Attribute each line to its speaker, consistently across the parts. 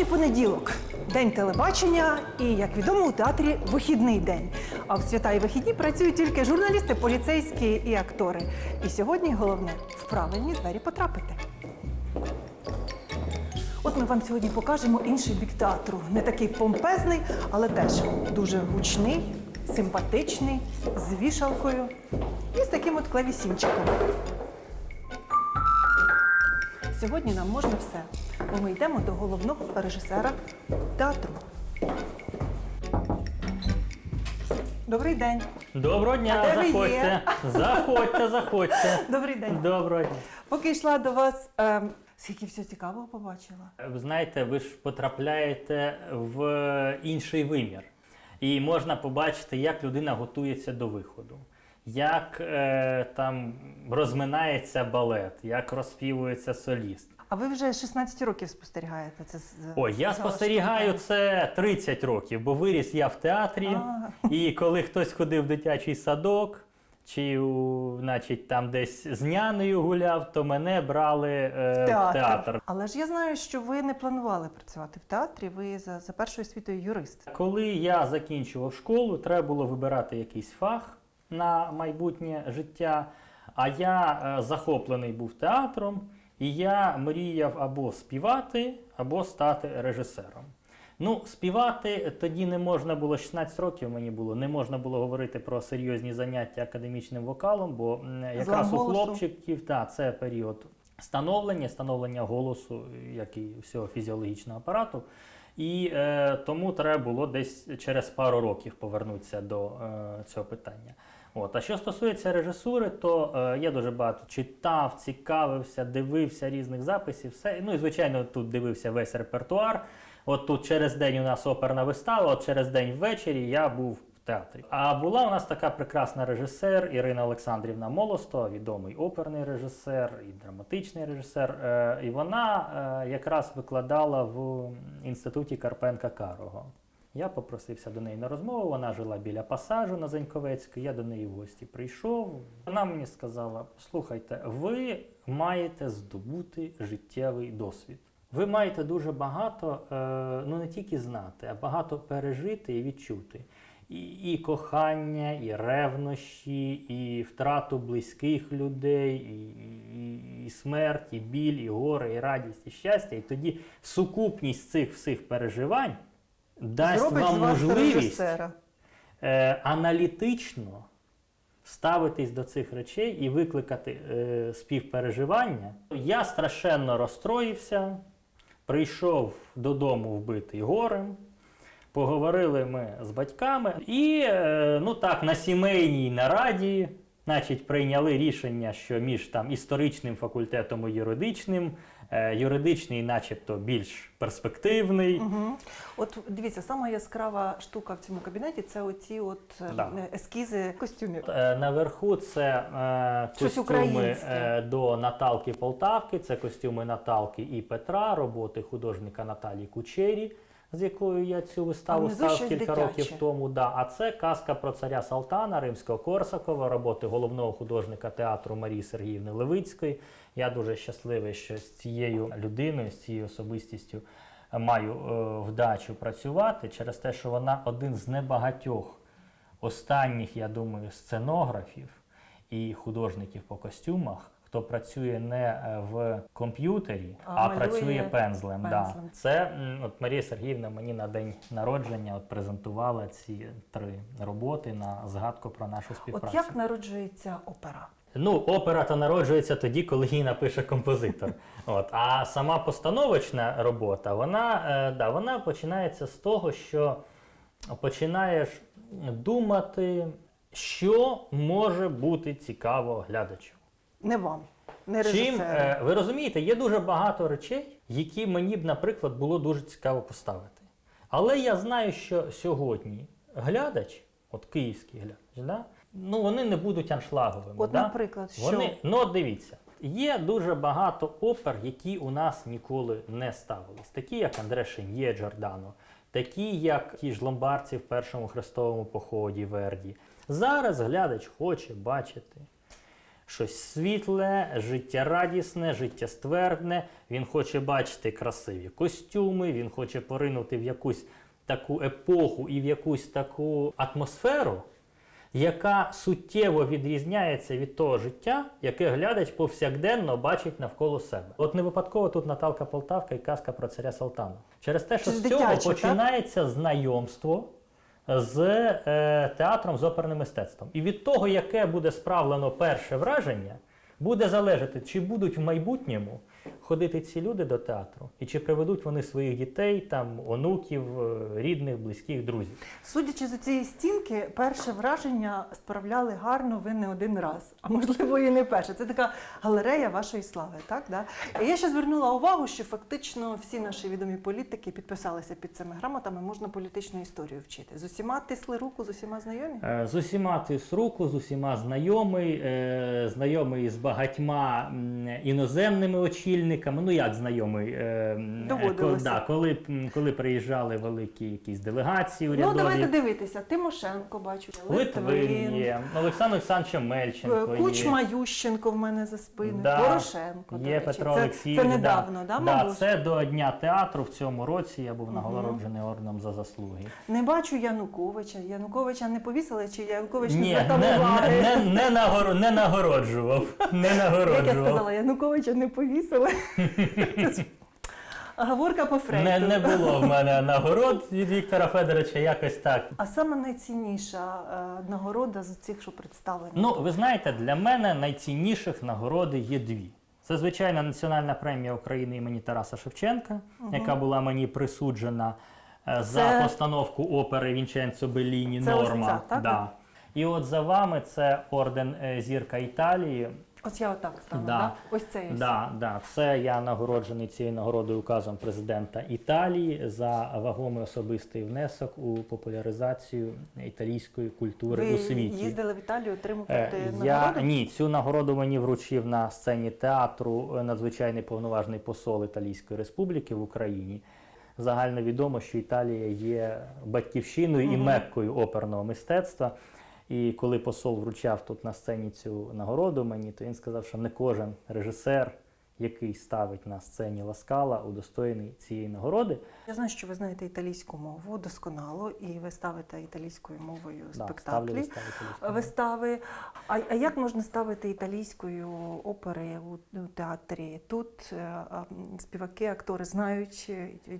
Speaker 1: Сьогодні понеділок, день телебачення, і як відомо, у театрі вихідний день. А в свята і вихідні працюють тільки журналісти, поліцейські і актори. І сьогодні головне в правильні двері потрапити. От ми вам сьогодні покажемо інший бік театру. Не такий помпезний, але теж дуже гучний, симпатичний, з вішалкою і з таким от клавісінчиком. Сьогодні нам можна все, ми йдемо до головного режисера театру. Добрий день.
Speaker 2: Доброго дня,
Speaker 1: А де ви
Speaker 2: заходьте.
Speaker 1: є?
Speaker 2: Заходьте, заходьте.
Speaker 1: Добрий день.
Speaker 2: Доброго дня.
Speaker 1: Поки йшла до вас, ем, скільки всього цікавого побачила.
Speaker 2: Ви знаєте, ви ж потрапляєте в інший вимір. І можна побачити, як людина готується до виходу, як е, там розминається балет, як розспівується соліст.
Speaker 1: А ви вже 16 років спостерігаєте це з-
Speaker 2: Ой, я
Speaker 1: сказала,
Speaker 2: спостерігаю
Speaker 1: що
Speaker 2: це 30 років, бо виріс я в театрі.
Speaker 1: А.
Speaker 2: І коли хтось ходив в дитячий садок, чи у, значить, там десь з нянею гуляв, то мене брали е,
Speaker 1: в театр.
Speaker 2: в театр.
Speaker 1: Але ж я знаю, що ви не планували працювати в театрі. Ви за, за першою освітою юрист.
Speaker 2: Коли я закінчував школу, треба було вибирати якийсь фах на майбутнє життя. А я е, захоплений був театром, і я мріяв або співати, або стати режисером. Ну, співати тоді не можна було 16 років мені було, не можна було говорити про серйозні заняття академічним вокалом, бо якраз у хлопчиків та, це період становлення, становлення голосу, як і всього фізіологічного апарату. І е, тому треба було десь через пару років повернутися до е, цього питання. От. А що стосується режисури, то е, я дуже багато читав, цікавився, дивився різних записів. Все. Ну і звичайно, тут дивився весь репертуар. От тут через день у нас оперна вистава, от через день ввечері я був в театрі. А була у нас така прекрасна режисер Ірина Олександрівна Молостова, відомий оперний режисер і драматичний режисер. Е, і вона е, якраз викладала в інституті Карпенка Карого. Я попросився до неї на розмову. Вона жила біля пасажу на Заньковецькій. Я до неї в гості прийшов. Вона мені сказала: слухайте, ви маєте здобути життєвий досвід. Ви маєте дуже багато, е, ну не тільки знати, а багато пережити і відчути. І, і кохання, і ревнощі, і втрату близьких людей, і, і, і смерть, і біль, і горе, і радість, і щастя. І тоді сукупність цих всіх переживань дасть
Speaker 1: Зробить з
Speaker 2: вам
Speaker 1: вас
Speaker 2: можливість
Speaker 1: режисера.
Speaker 2: е, аналітично ставитись до цих речей і викликати е, співпереживання. Я страшенно розстроївся, прийшов додому вбитий горем. Поговорили ми з батьками, і е, ну так, на сімейній нараді, значить, прийняли рішення, що між там історичним факультетом і юридичним, юридичний, начебто, більш перспективний.
Speaker 1: Угу. От дивіться, сама яскрава штука в цьому кабінеті це оці от е,
Speaker 2: Да.
Speaker 1: ескізи костюмів.
Speaker 2: Е, Наверху це е,
Speaker 1: Щось
Speaker 2: костюми е, до Наталки Полтавки, це костюми Наталки і Петра, роботи художника Наталії Кучері, з якою я цю виставу став кілька
Speaker 1: дитяче.
Speaker 2: років тому. Да. А це казка про царя Салтана Римського Корсакова, роботи головного художника театру Марії Сергіївни Левицької. Я дуже щасливий, що з цією людиною, з цією особистістю маю е, вдачу працювати через те, що вона один з небагатьох останніх, я думаю, сценографів і художників по костюмах, хто працює не е, в комп'ютері,
Speaker 1: А
Speaker 2: а, працює пензлем. Да. Це от Марія Сергіївна мені на день народження от презентувала ці три роботи на згадку про нашу
Speaker 1: От
Speaker 2: співпрацю.
Speaker 1: як народжується опера?
Speaker 2: Ну, опера то народжується тоді, коли її напише композитор. От. А сама постановочна робота, вона, е, да, вона починається з того, що починаєш думати, що може бути цікаво глядачу.
Speaker 1: Не вам, не
Speaker 2: Чим, е, ви розумієте, є дуже багато речей, які мені б, наприклад, було дуже цікаво поставити. Але я знаю, що сьогодні глядач, от київський глядач, да, ну вони не будуть аншлаговими.
Speaker 1: От,
Speaker 2: да?
Speaker 1: наприклад, що?
Speaker 2: Вони, ну от дивіться, є дуже багато опер, які у нас ніколи не ставились. Такі, як Андре Шеньє Джордано, такі, як ті ж ломбардці в першому хрестовому поході Верді. Зараз глядач хоче бачити щось світле, життєрадісне, життєствердне. Він хоче бачити красиві костюми, він хоче поринути в якусь таку епоху і в якусь таку атмосферу, яка суттєво відрізняється від того життя, яке глядач повсякденно бачить навколо себе. От не випадково тут Наталка Полтавка і казка про царя Салтана. Через те, що
Speaker 1: Це
Speaker 2: з цього
Speaker 1: так?
Speaker 2: починається знайомство з е, театром з оперним мистецтвом. І від того, яке буде справлено перше враження, буде залежати, чи будуть в майбутньому ходити ці люди до театру, і чи приведуть вони своїх дітей, там, онуків, е, рідних, близьких, друзів.
Speaker 1: Судячи з цієї стінки, перше враження справляли гарно ви не один раз, а можливо і не перше. Це така галерея вашої слави, так? Да? І я ще звернула увагу, що фактично всі наші відомі політики підписалися під цими грамотами, можна політичну історію вчити. З усіма тисли руку, з усіма знайомі?
Speaker 2: Е, З усіма тис руку, з усіма знайомий, е, знайомий з багатьма іноземними очільниками. Ну як знайомий? Е,
Speaker 1: Доводилося.
Speaker 2: да, коли, коли приїжджали великі якісь делегації урядові.
Speaker 1: Ну, давайте дивитися. Тимошенко бачу,
Speaker 2: Литвин є, Олександр Олександрович Мельченко
Speaker 1: Е, Кучма
Speaker 2: є.
Speaker 1: Ющенко в мене за спиною,
Speaker 2: Да,
Speaker 1: Порошенко. до
Speaker 2: Є
Speaker 1: речі.
Speaker 2: Петро
Speaker 1: це,
Speaker 2: Олексійович.
Speaker 1: Це недавно, да,
Speaker 2: да,
Speaker 1: мабуть?
Speaker 2: це до Дня театру в цьому році я був нагороджений орденом за заслуги.
Speaker 1: Не бачу Януковича. Януковича не повісили, чи Янукович не
Speaker 2: Ні, не,
Speaker 1: уваги?
Speaker 2: не, не, не, нагоро- не нагороджував. Не
Speaker 1: Як я сказала, Януковича не повісили. Говорка по Фрейду.
Speaker 2: Не, не було в мене нагород від Віктора Федоровича якось так.
Speaker 1: А саме найцінніша е, нагорода з цих, що представлені.
Speaker 2: Ну, ви знаєте, для мене найцінніших нагороди є дві. Це звичайно національна премія України імені Тараса Шевченка, яка була мені присуджена е, за постановку опери Вінченцо Белліні
Speaker 1: Це ось
Speaker 2: Норма.
Speaker 1: ця, так?
Speaker 2: Да. І от за вами це орден е, Зірка Італії.
Speaker 1: Ось я отак стала,
Speaker 2: Да.
Speaker 1: да. ось це.
Speaker 2: Да, да, це я нагороджений цією нагородою указом президента Італії за вагомий особистий внесок у популяризацію італійської культури
Speaker 1: Ви
Speaker 2: у світі.
Speaker 1: їздили в Італію отримувати
Speaker 2: Е, Я
Speaker 1: нагороду?
Speaker 2: ні, цю нагороду мені вручив на сцені театру е, надзвичайний повноважний посол Італійської Республіки в Україні. Загально відомо, що Італія є батьківщиною і меккою оперного мистецтва. І коли посол вручав тут на сцені цю нагороду мені, то він сказав, що не кожен режисер, який ставить на сцені Ласкала, удостоєний цієї нагороди.
Speaker 1: Я знаю, що ви знаєте італійську мову досконало, і ви ставите італійською мовою
Speaker 2: Да, ставлю
Speaker 1: спектаклі.
Speaker 2: вистави.
Speaker 1: А, а як можна ставити італійською опери у, у театрі? Тут е, а, співаки, актори знають,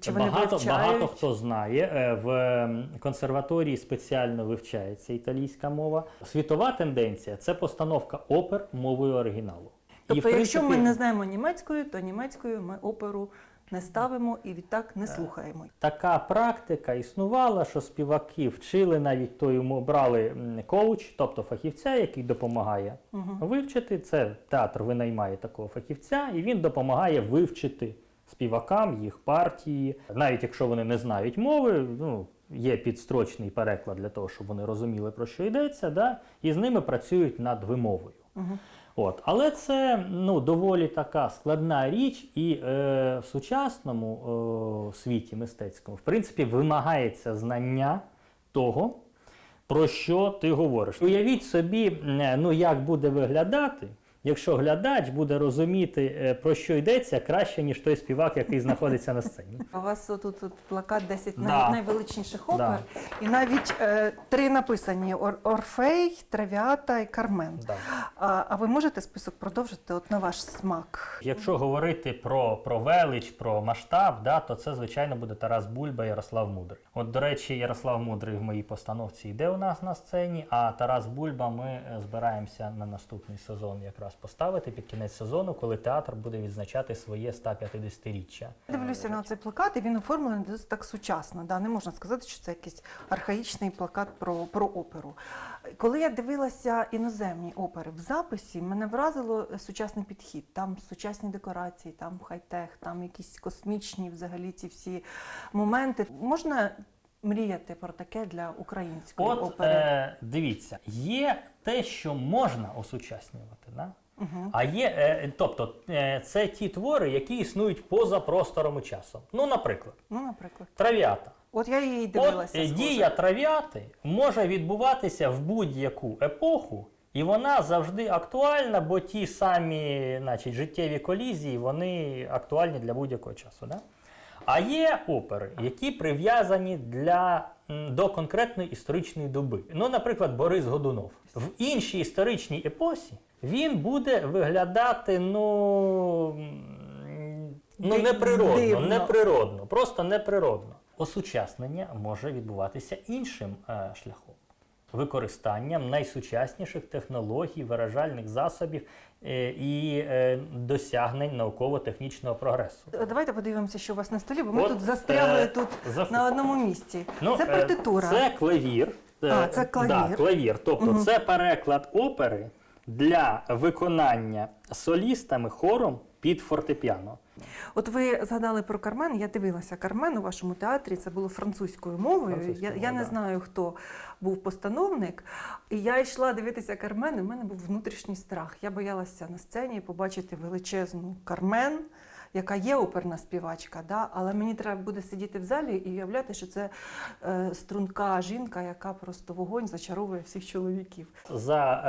Speaker 1: чи, вони
Speaker 2: багато,
Speaker 1: вивчають?
Speaker 2: багато хто знає. Е, В консерваторії спеціально вивчається італійська мова. Світова тенденція це постановка опер мовою оригіналу.
Speaker 1: Тобто,
Speaker 2: в
Speaker 1: якщо ми не знаємо німецькою, то німецькою ми оперу не ставимо і відтак
Speaker 2: Е.
Speaker 1: не слухаємо.
Speaker 2: Така практика існувала, що співаки вчили навіть той йому брали коуч, тобто фахівця, який допомагає
Speaker 1: Угу.
Speaker 2: вивчити. Це театр винаймає такого фахівця, і він допомагає вивчити співакам їх партії. Навіть якщо вони не знають мови, ну є підстрочний переклад для того, щоб вони розуміли про що йдеться, да? і з ними працюють над вимовою.
Speaker 1: Угу.
Speaker 2: От, але це ну, доволі така складна річ, і е, в сучасному е, світі мистецькому, в принципі, вимагається знання того, про що ти говориш. Уявіть собі, ну, як буде виглядати, якщо глядач буде розуміти, е, про що йдеться, краще, ніж той співак, який знаходиться на сцені.
Speaker 1: У вас тут, тут плакат 10
Speaker 2: Да.
Speaker 1: найвеличніших опер,
Speaker 2: Да.
Speaker 1: і навіть е, три написані: Ор, Орфей, Травіата і Кармен.
Speaker 2: Да.
Speaker 1: А, а ви можете список продовжити от на ваш смак?
Speaker 2: Якщо говорити про, про велич, про масштаб, да, то це, звичайно, буде Тарас Бульба, Ярослав Мудрий. От, до речі, Ярослав Мудрий в моїй постановці йде у нас на сцені, а Тарас Бульба ми е, збираємося на наступний сезон якраз поставити під кінець сезону, коли театр буде відзначати своє 150-річчя.
Speaker 1: Дивлюся на цей плакат, і він оформлений досить так сучасно. Да? Не можна сказати, що це якийсь архаїчний плакат про, про оперу. Коли я дивилася іноземні опери в записі, мене вразило сучасний підхід. Там сучасні декорації, там хай-тех, там якісь космічні взагалі ці всі моменти. Можна мріяти про таке для української
Speaker 2: От
Speaker 1: опери?
Speaker 2: е, дивіться, є те, що можна осучаснювати, да?
Speaker 1: Угу.
Speaker 2: а є, е, тобто, е, це ті твори, які існують поза простором і часом. Ну, наприклад,
Speaker 1: Ну, наприклад.
Speaker 2: трав'ята.
Speaker 1: От я її дивилася.
Speaker 2: е,
Speaker 1: схоже.
Speaker 2: дія трав'яти може відбуватися в будь-яку епоху І вона завжди актуальна, бо ті самі значить, життєві колізії вони актуальні для будь-якого часу. Да? А є опери, які прив'язані для, до конкретної історичної доби. Ну, наприклад, Борис Годунов. В іншій історичній епосі він буде виглядати ну, ну неприродно, неприродно, просто неприродно. Осучаснення може відбуватися іншим е, шляхом. Використанням найсучасніших технологій, виражальних засобів е, і е, досягнень науково-технічного прогресу.
Speaker 1: Давайте подивимося, що у вас на столі, бо ми
Speaker 2: От,
Speaker 1: тут застрягли
Speaker 2: е,
Speaker 1: тут
Speaker 2: заходь.
Speaker 1: на одному місці. це
Speaker 2: е,
Speaker 1: партитура.
Speaker 2: Це клавір.
Speaker 1: А, це клавір.
Speaker 2: Да, клавір. Тобто
Speaker 1: Мгм.
Speaker 2: це переклад опери для виконання солістами хором під фортепіано.
Speaker 1: От ви згадали про Кармен. Я дивилася Кармен у вашому театрі. Це було французькою мовою.
Speaker 2: Французькою
Speaker 1: я я не
Speaker 2: да.
Speaker 1: знаю, хто був постановник. І я йшла дивитися Кармен. і в мене був внутрішній страх. Я боялася на сцені побачити величезну Кармен. Яка є оперна співачка, да? але мені треба буде сидіти в залі і уявляти, що це е, струнка жінка, яка просто вогонь зачаровує всіх чоловіків.
Speaker 2: За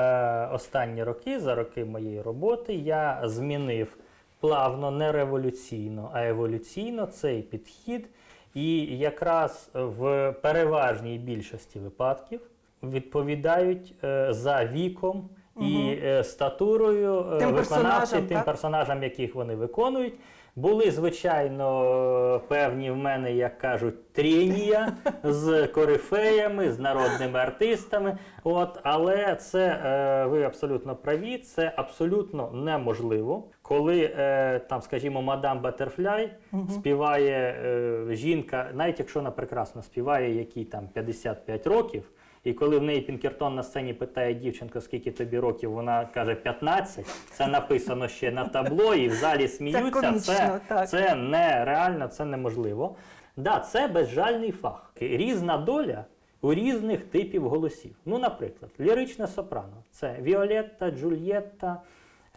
Speaker 2: е, останні роки, за роки моєї роботи, я змінив плавно, не революційно, а еволюційно цей підхід. І якраз в переважній більшості випадків відповідають е, за віком і угу. статурою е,
Speaker 1: Тим
Speaker 2: виконавців, тим
Speaker 1: так?
Speaker 2: персонажам, яких вони виконують. Були, звичайно, певні в мене, як кажуть, тренія з корифеями, з народними артистами. От, але це е, ви абсолютно праві, це абсолютно неможливо, коли е, там, скажімо, мадам Батерфляй співає е, жінка, навіть якщо вона прекрасно співає, якій там 55 років. І коли в неї Пінкертон на сцені питає дівчинка, скільки тобі років, вона каже 15. Це написано ще на табло, і в залі сміються.
Speaker 1: комічно,
Speaker 2: це,
Speaker 1: так.
Speaker 2: це нереально, це неможливо. Да, це безжальний фах. Різна доля у різних типів голосів. Ну, наприклад, ліричне сопрано це Віолетта, Джульєтта.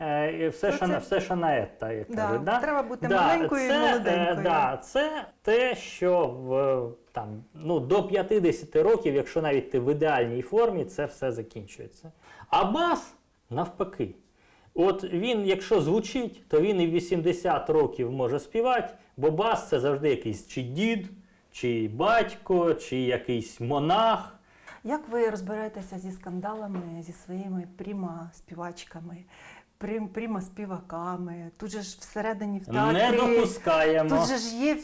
Speaker 2: Е, Все,
Speaker 1: Ну,
Speaker 2: що,
Speaker 1: це-
Speaker 2: все, що на етта, як
Speaker 1: Да,
Speaker 2: кажуть. Да?
Speaker 1: треба бути
Speaker 2: Да,
Speaker 1: маленькою і
Speaker 2: це,
Speaker 1: молоденькою.
Speaker 2: Е, да, це те, що в, там, ну, до 50 років, якщо навіть ти в ідеальній формі, це все закінчується. А бас навпаки. От він, якщо звучить, то він і в 80 років може співати, бо бас це завжди якийсь чи дід, чи батько, чи якийсь монах.
Speaker 1: Як ви розбираєтеся зі скандалами зі своїми пріма співачками, прим, пріма співаками? Тут же ж всередині в театрі
Speaker 2: Не допускаємо.
Speaker 1: тут же ж є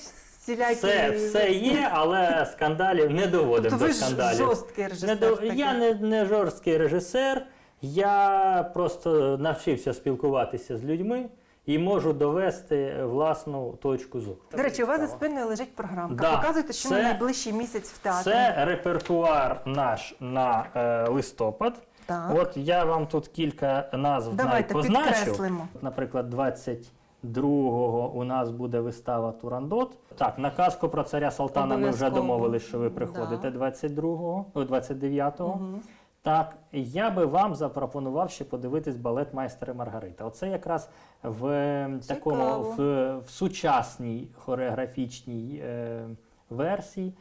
Speaker 1: всілякі.
Speaker 2: Все, все є, але скандалів не доводимо
Speaker 1: Тобто ви
Speaker 2: до
Speaker 1: ж
Speaker 2: скандалів.
Speaker 1: жорсткий
Speaker 2: Не
Speaker 1: режисер.
Speaker 2: до...
Speaker 1: такий.
Speaker 2: Я не, не жорсткий режисер, я просто навчився спілкуватися з людьми і можу довести власну точку зору.
Speaker 1: До речі, у вас за спиною лежить програмка.
Speaker 2: Да,
Speaker 1: Показуйте, що
Speaker 2: це-
Speaker 1: на найближчий місяць в театрі.
Speaker 2: Це репертуар наш на е, листопад.
Speaker 1: Так.
Speaker 2: От я вам тут кілька назв
Speaker 1: Давайте
Speaker 2: позначу.
Speaker 1: підкреслимо.
Speaker 2: Наприклад, 22-го у нас буде вистава Турандот. Так, на казку про царя Салтана ми вже домовились, що ви приходите
Speaker 1: Да.
Speaker 2: 22-го, 29-го.
Speaker 1: Мгм.
Speaker 2: Так, я би вам запропонував ще подивитись балет майстер і Маргарита. Оце якраз в е, такому в, в сучасній хореографічній е, версії.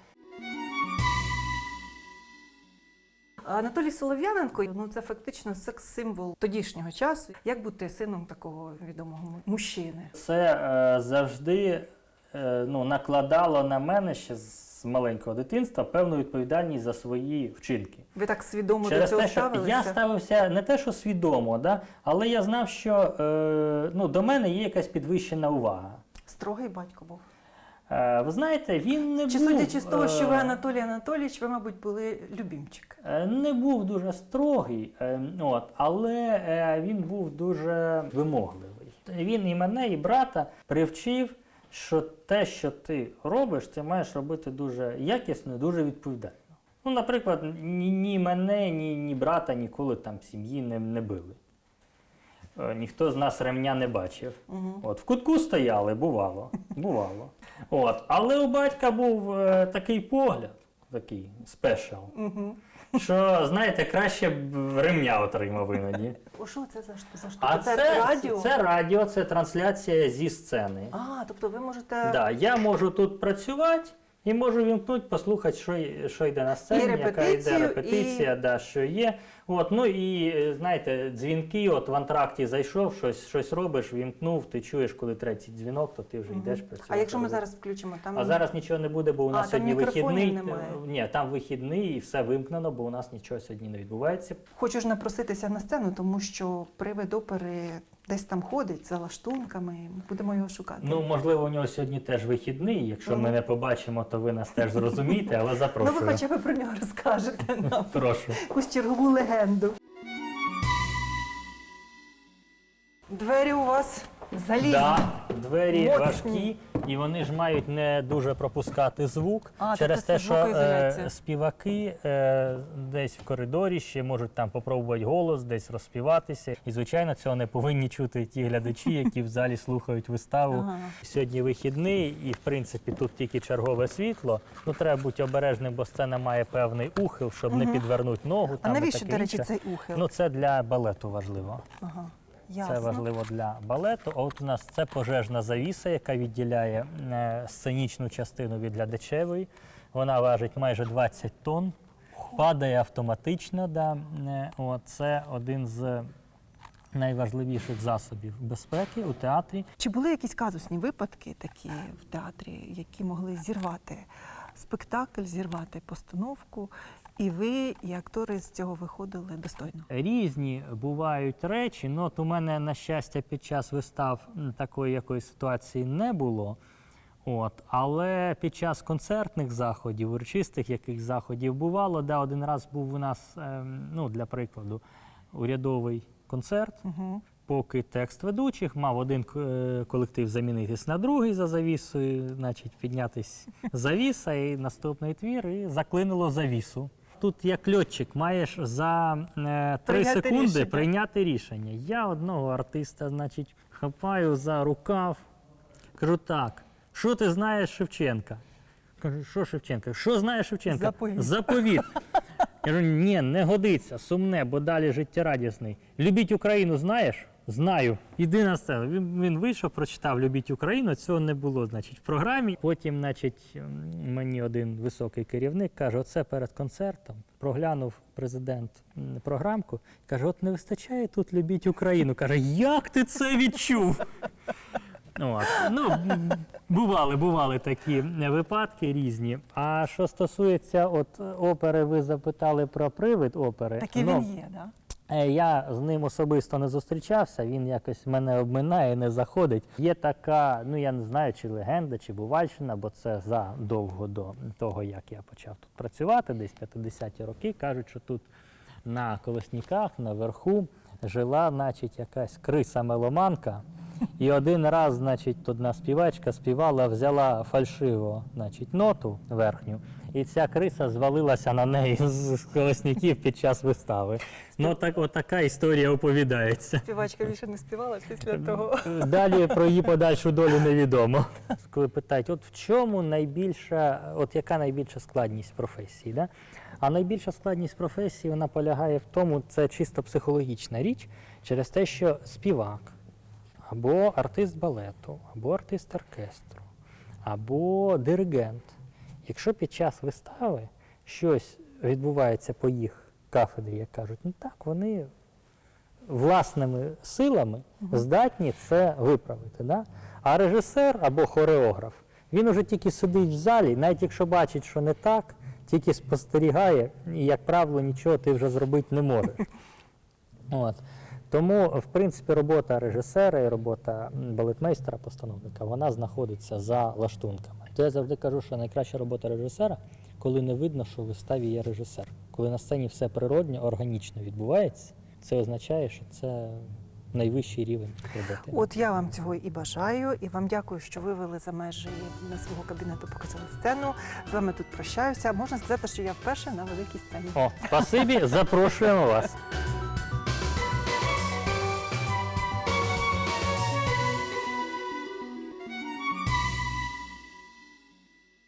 Speaker 1: Анатолій Солов'яненко ну це фактично секс-символ тодішнього часу. Як бути сином такого відомого мужчини?
Speaker 2: Це е, завжди е, ну, накладало на мене ще з маленького дитинства певну відповідальність за свої вчинки.
Speaker 1: Ви так свідомо
Speaker 2: Через
Speaker 1: до цього
Speaker 2: те, що
Speaker 1: ставилися?
Speaker 2: я ставився не те, що свідомо, да, але я знав, що е, ну, до мене є якась підвищена увага.
Speaker 1: Строгий батько був.
Speaker 2: Е, ви знаєте, він не
Speaker 1: Чи
Speaker 2: був,
Speaker 1: судячи з того, що ви
Speaker 2: е,
Speaker 1: Анатолій Анатолійович, ви, мабуть, були любімчик.
Speaker 2: Е, Не був дуже строгий, е, от, але е, він був дуже вимогливий. Він і мене, і брата привчив, що те, що ти робиш, ти маєш робити дуже якісно і дуже відповідально. Ну, наприклад, ні, ні мене, ні, ні брата ніколи там в сім'ї не, не били. Е, Ніхто з нас ремня не бачив.
Speaker 1: Угу.
Speaker 2: От, в кутку стояли, бувало. бувало. От, але у батька був е, такий погляд, такий спешал.
Speaker 1: Угу.
Speaker 2: Що, знаєте, краще б ремня отримав іноді.
Speaker 1: Що це за, за штука?
Speaker 2: А
Speaker 1: це,
Speaker 2: це,
Speaker 1: радіо?
Speaker 2: це радіо, це трансляція зі сцени.
Speaker 1: А, тобто ви можете.
Speaker 2: Да, я можу тут працювати, І можу вімкнути, послухати, що, що йде на сцені, яка йде репетиція,
Speaker 1: і-
Speaker 2: да, що є. От, ну і е, знаєте, дзвінки, от в антракті зайшов, щось, щось робиш, вімкнув, ти чуєш, коли третій дзвінок, то ти вже йдеш працювати.
Speaker 1: А якщо ми зараз включимо там
Speaker 2: А зараз нічого не буде, бо у нас
Speaker 1: там
Speaker 2: сьогодні вихідний.
Speaker 1: немає.
Speaker 2: Е, Ні, там вихідний і все вимкнено, бо у нас нічого сьогодні не відбувається.
Speaker 1: хочу ж напроситися на сцену, тому що привид опери десь там ходить за лаштунками. Будемо його шукати.
Speaker 2: Ну, можливо, у нього сьогодні теж вихідний. Якщо
Speaker 1: Мгм.
Speaker 2: ми не побачимо, то ви нас теж зрозумієте, але
Speaker 1: ну ви хоча б про нього розкажете нам
Speaker 2: Прошу.
Speaker 1: якусь чергову легенду. Двері у вас залізні.
Speaker 2: Да, двері
Speaker 1: Моцні.
Speaker 2: важкі, і вони ж мають не дуже пропускати звук
Speaker 1: А,
Speaker 2: через
Speaker 1: тобто
Speaker 2: те, що
Speaker 1: звукоізоляція.
Speaker 2: е, співаки е, десь в коридорі ще можуть там попробувати голос, десь розспіватися. І звичайно, цього не повинні чути ті глядачі, які в залі слухають виставу.
Speaker 1: Ага.
Speaker 2: Сьогодні вихідний, і в принципі тут тільки чергове світло. Ну треба бути обережним, бо сцена має певний ухил, щоб не підвернути ногу.
Speaker 1: А
Speaker 2: там, і
Speaker 1: навіщо,
Speaker 2: таке
Speaker 1: до речі,
Speaker 2: інше.
Speaker 1: цей ухил?
Speaker 2: Ну це для балету важливо.
Speaker 1: ага.
Speaker 2: Це важливо для балету. От у нас це пожежна завіса, яка відділяє е, сценічну частину від глядачевої. Вона важить майже 20 тонн, падає автоматично. Да. Е, От, це один з найважливіших засобів безпеки у театрі.
Speaker 1: Чи були якісь казусні випадки такі в театрі, які могли зірвати спектакль, зірвати постановку, і ви, і актори з цього виходили достойно?
Speaker 2: Різні бувають речі. Ну, от у мене, на щастя, під час вистав такої якоїсь ситуації не було. От, але під час концертних заходів, урочистих яких заходів бувало, да, один раз був у нас, ем, ну, для прикладу, урядовий концерт.
Speaker 1: Угу.
Speaker 2: Поки текст ведучих мав один е, колектив замінитись на другий за завісою, значить піднятись завіса і наступний твір, і заклинило завісу. Тут як льотчик маєш за е, три
Speaker 1: Прийняти
Speaker 2: секунди
Speaker 1: рішення.
Speaker 2: прийняти рішення. Я одного артиста, значить, хапаю за рукав, кажу так, що ти знаєш Шевченка? Кажу, що Шевченка? Що знає Шевченка?
Speaker 1: Заповіт.
Speaker 2: Заповіт. Кажу, ні, не годиться, сумне, бо далі життєрадісний. Любіть Україну знаєш? Знаю. Іди на. Він, він вийшов, прочитав Любіть Україну. Цього не було, значить, в програмі. Потім, значить, мені один високий керівник каже: оце перед концертом. Проглянув президент програмку. Каже: от не вистачає тут любіть Україну. Каже, як ти це відчув? От. Ну, бували, бували такі випадки різні. А що стосується от опери, ви запитали про привид опери.
Speaker 1: Такий
Speaker 2: Ну,
Speaker 1: він є, да?
Speaker 2: Е, Я з ним особисто не зустрічався, він якось мене обминає, не заходить. Є така, ну я не знаю, чи легенда, чи бувальщина, бо це задовго до того, як я почав тут працювати, десь 50-ті роки. Кажуть, що тут на колосніках, наверху жила, значить, якась криса-меломанка. І один раз, значить, одна співачка співала, взяла фальшиво, значить, ноту верхню, і ця криса звалилася на неї з колосніків під час вистави. Ну, так, от така історія оповідається.
Speaker 1: Співачка більше не співала після того.
Speaker 2: Далі про її подальшу долю невідомо. Коли питають, от в чому найбільша, от яка найбільша складність професії? Да? А найбільша складність професії вона полягає в тому, це чисто психологічна річ, через те, що співак, або артист балету, або артист оркестру, або диригент. Якщо під час вистави щось відбувається по їх кафедрі, як кажуть, ну так, вони власними силами здатні це виправити. Да? А режисер або хореограф, він уже тільки сидить в залі, навіть якщо бачить, що не так, тільки спостерігає, і, як правило, нічого ти вже зробити не можеш. От. Тому, в принципі, робота режисера і робота м, балетмейстера, постановника, вона знаходиться за лаштунками. То я завжди кажу, що найкраща робота режисера, коли не видно, що в виставі є режисер. Коли на сцені все природньо, органічно відбувається, це означає, що це найвищий рівень роботи.
Speaker 1: От я вам цього і бажаю, і вам дякую, що вивели за межі на свого кабінету, показали сцену. З вами тут прощаюся. Можна сказати, що я вперше на великій сцені.
Speaker 2: О, спасибі, запрошуємо вас.